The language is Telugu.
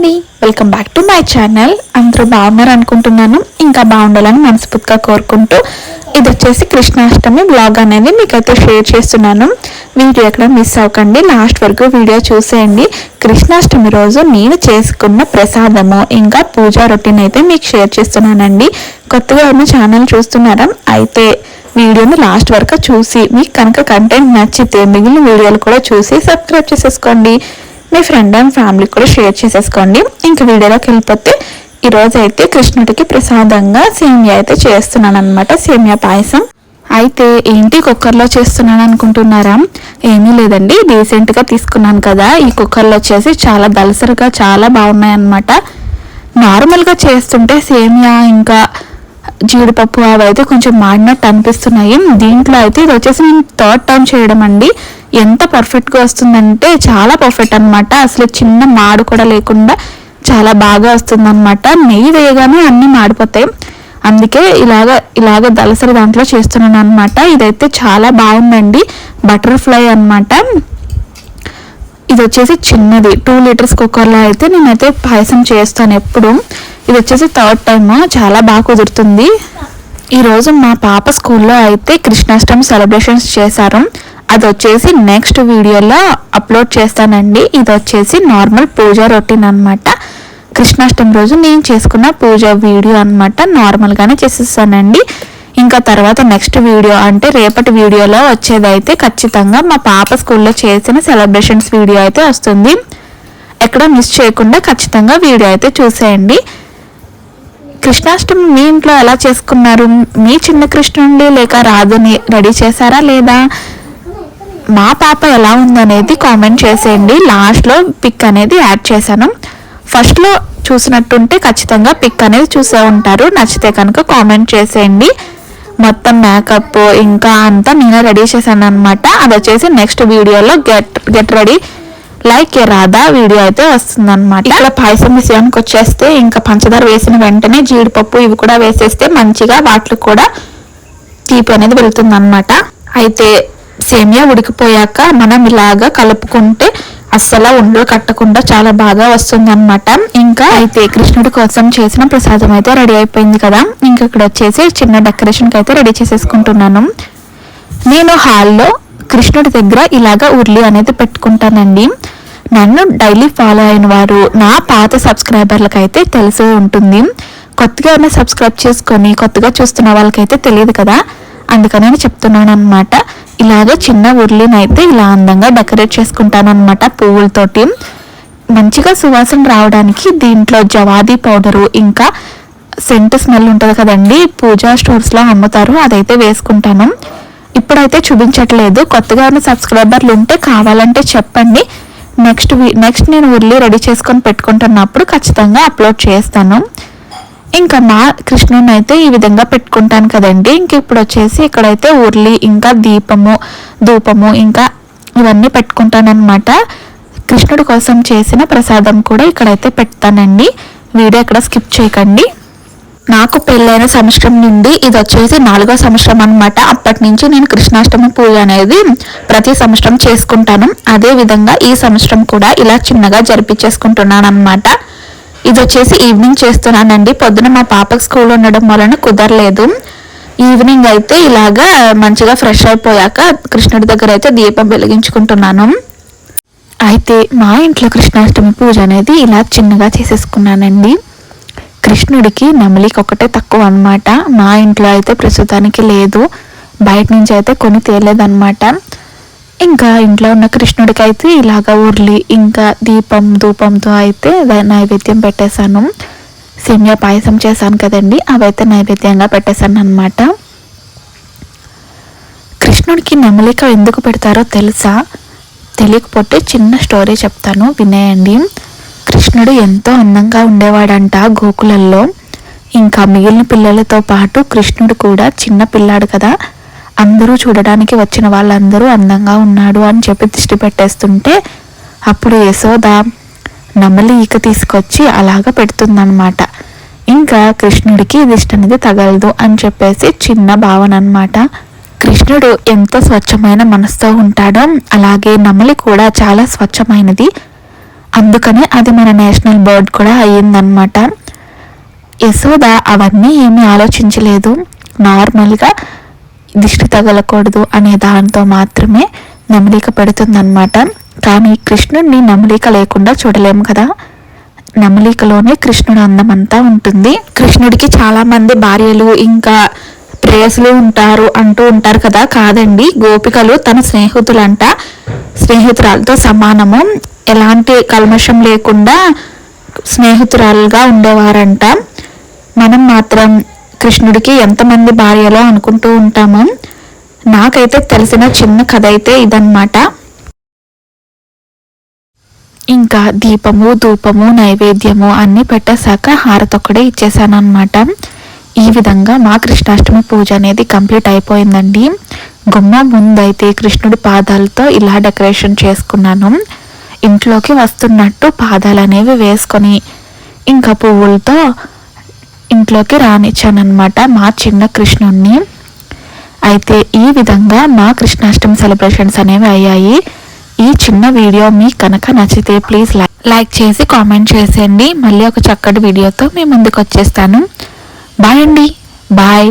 అండి. Welcome back to my channel అందరూ బాగున్నారు అనుకుంటున్నాను. ఇంకా బాగుండాలని మనస్ఫూర్తిగా కోరుకుంటూ ఇది వచ్చేసి కృష్ణాష్టమి బ్లాగ్ అనేది మీకైతే షేర్ చేస్తున్నాను. వీడియో ఎక్కడ మిస్ అవ్వకండి. లాస్ట్ వరకు వీడియో చూసేయండి. కృష్ణాష్టమి రోజు నేను చేసుకున్న ప్రసాదము ఇంకా పూజా రొటీన్ అయితే మీకు షేర్ చేస్తున్నానండి. కొత్తగా ఉన్న ఛానల్ చూస్తున్నారా? అయితే వీడియోని లాస్ట్ వరకు చూసి మీకు కనుక కంటెంట్ నచ్చితే మిగిలిన వీడియోలు కూడా చూసి సబ్స్క్రైబ్ చేసేసుకోండి. మీ ఫ్రెండ్ అండ్ ఫ్యామిలీ కూడా షేర్ చేసేసుకోండి. ఇంక వీడియోలోకి వెళ్ళిపోతే ఈరోజు అయితే కృష్ణుడికి ప్రసాదంగా సేమియా అయితే చేస్తున్నాను అనమాట సేమియా పాయసం. అయితే ఏంటి కుక్కర్లో చేస్తున్నాను అనుకుంటున్నారా? ఏమీ లేదండి. రీసెంట్గా తీసుకున్నాను కదా. ఈ కుక్కర్లో వచ్చేసి చాలా దలసరిగా చాలా బాగున్నాయి అనమాట నార్మల్గా చేస్తుంటే సేమియా ఇంకా జీడిపప్పు అవి అయితే కొంచెం మాడినట్టు అనిపిస్తున్నాయి. దీంట్లో అయితే ఇది వచ్చేసి నేను థర్డ్ టర్మ్ చేయడం అండి. ఎంత పర్ఫెక్ట్గా వస్తుందంటే చాలా పర్ఫెక్ట్ అనమాట అసలు చిన్న మాడు కూడా లేకుండా చాలా బాగా వస్తుందన్నమాట. నెయ్యి వేయగానే అన్నీ మాడిపోతాయి. అందుకే ఇలాగ ఇలాగ దలసరి దాంట్లో చేస్తున్నాను అనమాట ఇదైతే చాలా బాగుందండి. బటర్ఫ్లై అనమాట ఇది వచ్చేసి చిన్నది. టూ లీటర్స్ కుక్కర్లో అయితే నేనైతే పాయసం చేస్తాను ఎప్పుడు. ఇది వచ్చేసి థర్డ్ టైమ్ చాలా బాగా కుదురుతుంది. ఈరోజు మా పాప స్కూల్లో అయితే కృష్ణాష్టమి సెలబ్రేషన్స్ చేశారు. అది వచ్చేసి నెక్స్ట్ వీడియోలో అప్లోడ్ చేస్తానండి. ఇది వచ్చేసి నార్మల్ పూజ రొటీన్ అనమాట కృష్ణాష్టమి రోజు నేను చేసుకున్న పూజ వీడియో అనమాట నార్మల్గానే చేసేస్తానండి. ఇంకా తర్వాత నెక్స్ట్ వీడియో అంటే రేపటి వీడియోలో వచ్చేదైతే ఖచ్చితంగా మా పాప స్కూల్లో చేసిన సెలబ్రేషన్స్ వీడియో అయితే వస్తుంది. ఎక్కడ మిస్ చేయకుండా ఖచ్చితంగా వీడియో అయితే చూసేయండి. కృష్ణాష్టమి మీ ఇంట్లో ఎలా చేసుకున్నారు? మీ చిన్న కృష్ణుండి లేక రాధుని రెడీ చేశారా లేదా? మా పాప ఎలా ఉందనేది కామెంట్ చేసేయండి. లాస్ట్లో పిక్ అనేది యాడ్ చేశాను. ఫస్ట్లో చూసినట్టుంటే ఖచ్చితంగా పిక్ అనేది చూసే ఉంటారు. నచ్చితే కనుక కామెంట్ చేసేయండి. మొత్తం మేకప్ ఇంకా అంతా నేనే రెడీ చేశాను అనమాట అది వచ్చేసి నెక్స్ట్ వీడియోలో get get ready. Like Radha video అయితే వస్తుంది అనమాట ఇక్కడ పాయసం విషయానికి వచ్చేస్తే ఇంకా పంచదార వేసిన వెంటనే జీడిపప్పు ఇవి కూడా వేసేస్తే మంచిగా వాటికి కూడా తీపి అనేది వెళుతుంది అనమాట అయితే సేమియా ఉడికిపోయాక మనం ఇలాగా కలుపుకుంటే అస్సలు ఉండలు కట్టకుండా చాలా బాగా వస్తుంది అనమాట ఇంకా అయితే కృష్ణుడి కోసం చేసిన ప్రసాదం అయితే రెడీ అయిపోయింది కదా. ఇంకా ఇక్కడ వచ్చేసి చిన్న డెకరేషన్కి అయితే రెడీ చేసేసుకుంటున్నాను. నేను హాల్లో కృష్ణుడి దగ్గర ఇలాగా ఉర్లి అనేది పెట్టుకుంటానండి. నన్ను డైలీ ఫాలో అయిన వారు నా పాత సబ్స్క్రైబర్లకు అయితే తెలిసే ఉంటుంది. కొత్తగా ఉన్న సబ్స్క్రైబ్ చేసుకొని కొత్తగా చూస్తున్న వాళ్ళకైతే తెలియదు కదా. అందుకని నేను చెప్తున్నాను అనమాట ఇలాగ చిన్న ఉర్లినైతే ఇలా అందంగా డెకరేట్ చేసుకుంటాను అనమాట పువ్వులతోటి. మంచిగా సువాసన రావడానికి దీంట్లో జవాది పౌడరు ఇంకా సెంట్ స్మెల్ ఉంటుంది కదండి పూజా స్టోర్స్లో అమ్ముతారు అదైతే వేసుకుంటాను. ఇప్పుడైతే చూపించట్లేదు. కొత్తగా ఉన్న సబ్స్క్రైబర్లు ఉంటే కావాలంటే చెప్పండి. నెక్స్ట్ నెక్స్ట్ నేను ఉర్లి రెడీ చేసుకొని పెట్టుకుంటున్నప్పుడు ఖచ్చితంగా అప్లోడ్ చేస్తాను. ఇంకా మా కృష్ణుని అయితే ఈ విధంగా పెట్టుకుంటాను కదండి. ఇంక ఇప్పుడు వచ్చేసి ఇక్కడైతే ఉర్లి ఇంకా దీపము ధూపము ఇంకా ఇవన్నీ పెట్టుకుంటానన్నమాట. కృష్ణుడి కోసం చేసిన ప్రసాదం కూడా ఇక్కడైతే పెడతానండి. వీడియో ఇక్కడ స్కిప్ చేయకండి. నాకు పెళ్ళైన సంవత్సరం నుండి ఇది వచ్చేసి నాలుగో సంవత్సరం అనమాట అప్పటి నుంచి నేను కృష్ణాష్టమి పూజ అనేది ప్రతి సంవత్సరం చేసుకుంటాను. అదే విధంగా ఈ సంవత్సరం కూడా ఇలా చిన్నగా జరిపించేసుకుంటున్నాను అనమాట ఇది వచ్చేసి ఈవినింగ్ చేస్తున్నానండి. పొద్దున మా పాపకు స్కూల్ ఉండడం వలన కుదరలేదు. ఈవినింగ్ అయితే ఇలాగా మంచిగా ఫ్రెష్ అయిపోయాక కృష్ణుడి దగ్గర అయితే దీపం వెలిగించుకుంటున్నాను. అయితే మా ఇంట్లో కృష్ణాష్టమి పూజ అనేది ఇలా చిన్నగా చేసేసుకున్నానండి. కృష్ణుడికి నెమలికి ఒకటే తక్కువ అనమాట మా ఇంట్లో అయితే ప్రస్తుతానికి లేదు. బయట నుంచి అయితే కొని తేలేదన్నమాట. ఇంకా ఇంట్లో ఉన్న కృష్ణుడికి అయితే ఇలాగ ఉర్లి ఇంకా దీపం ధూపంతో అయితే నైవేద్యం పెట్టేశాను. సేమియా పాయసం చేశాను కదండి అవైతే నైవేద్యంగా పెట్టేశాను అనమాట కృష్ణుడికి నెమలిక ఎందుకు పెడతారో తెలుసా? తెలియకపోతే చిన్న స్టోరీ చెప్తాను వినేయండి. కృష్ణుడు ఎంతో అందంగా ఉండేవాడంట గోకులల్లో ఇంకా మిగిలిన పిల్లలతో పాటు కృష్ణుడు కూడా చిన్న పిల్లాడు కదా. అందరూ చూడడానికి వచ్చిన వాళ్ళందరూ అందంగా ఉన్నాడు అని చెప్పి దిష్టి పెట్టేస్తుంటే అప్పుడు యశోద నమలి ఈక తీసుకొచ్చి అలాగ పెడుతుందనమాట ఇంకా కృష్ణుడికి దిష్టి అనేది తగలదు అని చెప్పేసి చిన్న భావన అనమాట కృష్ణుడు ఎంత స్వచ్ఛమైన మనసుతో ఉంటాడో అలాగే నమలి కూడా చాలా స్వచ్ఛమైనది. అందుకనే అది మన నేషనల్ బర్డ్ కూడా అయ్యిందనమాట యశోద అవన్నీ ఏమీ ఆలోచించలేదు. నార్మల్గా దిష్టి తగలకూడదు అనే దాంతో మాత్రమే నమలిక పెడుతుందన్నమాట. కానీ కృష్ణుడిని నమలిక లేకుండా చూడలేము కదా. నమలికలోనే కృష్ణుడు అందమంతా ఉంటుంది. కృష్ణుడికి చాలామంది భార్యలు ఇంకా ప్రేయసులు ఉంటారు అంటూ ఉంటారు కదా. కాదండి. గోపికలు తన స్నేహితులంట. స్నేహితురాలతో సమానము. ఎలాంటి కల్మషం లేకుండా స్నేహితురాలుగా ఉండేవారంట. మనం మాత్రం కృష్ణుడికి ఎంతమంది భార్యలో అనుకుంటూ ఉంటాము? నాకైతే తెలిసిన చిన్న కథ అయితే ఇదన్నమాట. ఇంకా దీపము ధూపము నైవేద్యము అన్నీ పెట్టేశాక హారతొక్కడే ఇచ్చేసాను అనమాట ఈ విధంగా మా కృష్ణాష్టమి పూజ అనేది కంప్లీట్ అయిపోయిందండి. గుమ్మ ముందైతే కృష్ణుడి పాదాలతో ఇలా డెకరేషన్ చేసుకున్నాను. ఇంట్లోకి వస్తున్నట్టు పాదాలు అనేవి వేసుకొని ఇంకా పువ్వులతో ఇంట్లోకి రానిచ్చానమాట మా చిన్న కృష్ణుణ్ణి. అయితే ఈ విధంగా మా కృష్ణాష్టమి సెలబ్రేషన్స్ అనేవి అయ్యాయి. ఈ చిన్న వీడియో మీకు కనుక నచ్చితే ప్లీజ్ లైక్ చేసి కామెంట్ చేసేయండి. మళ్ళీ ఒక చక్కటి వీడియోతో మీ ముందుకు వచ్చేస్తాను. బాయ్ అండి బాయ్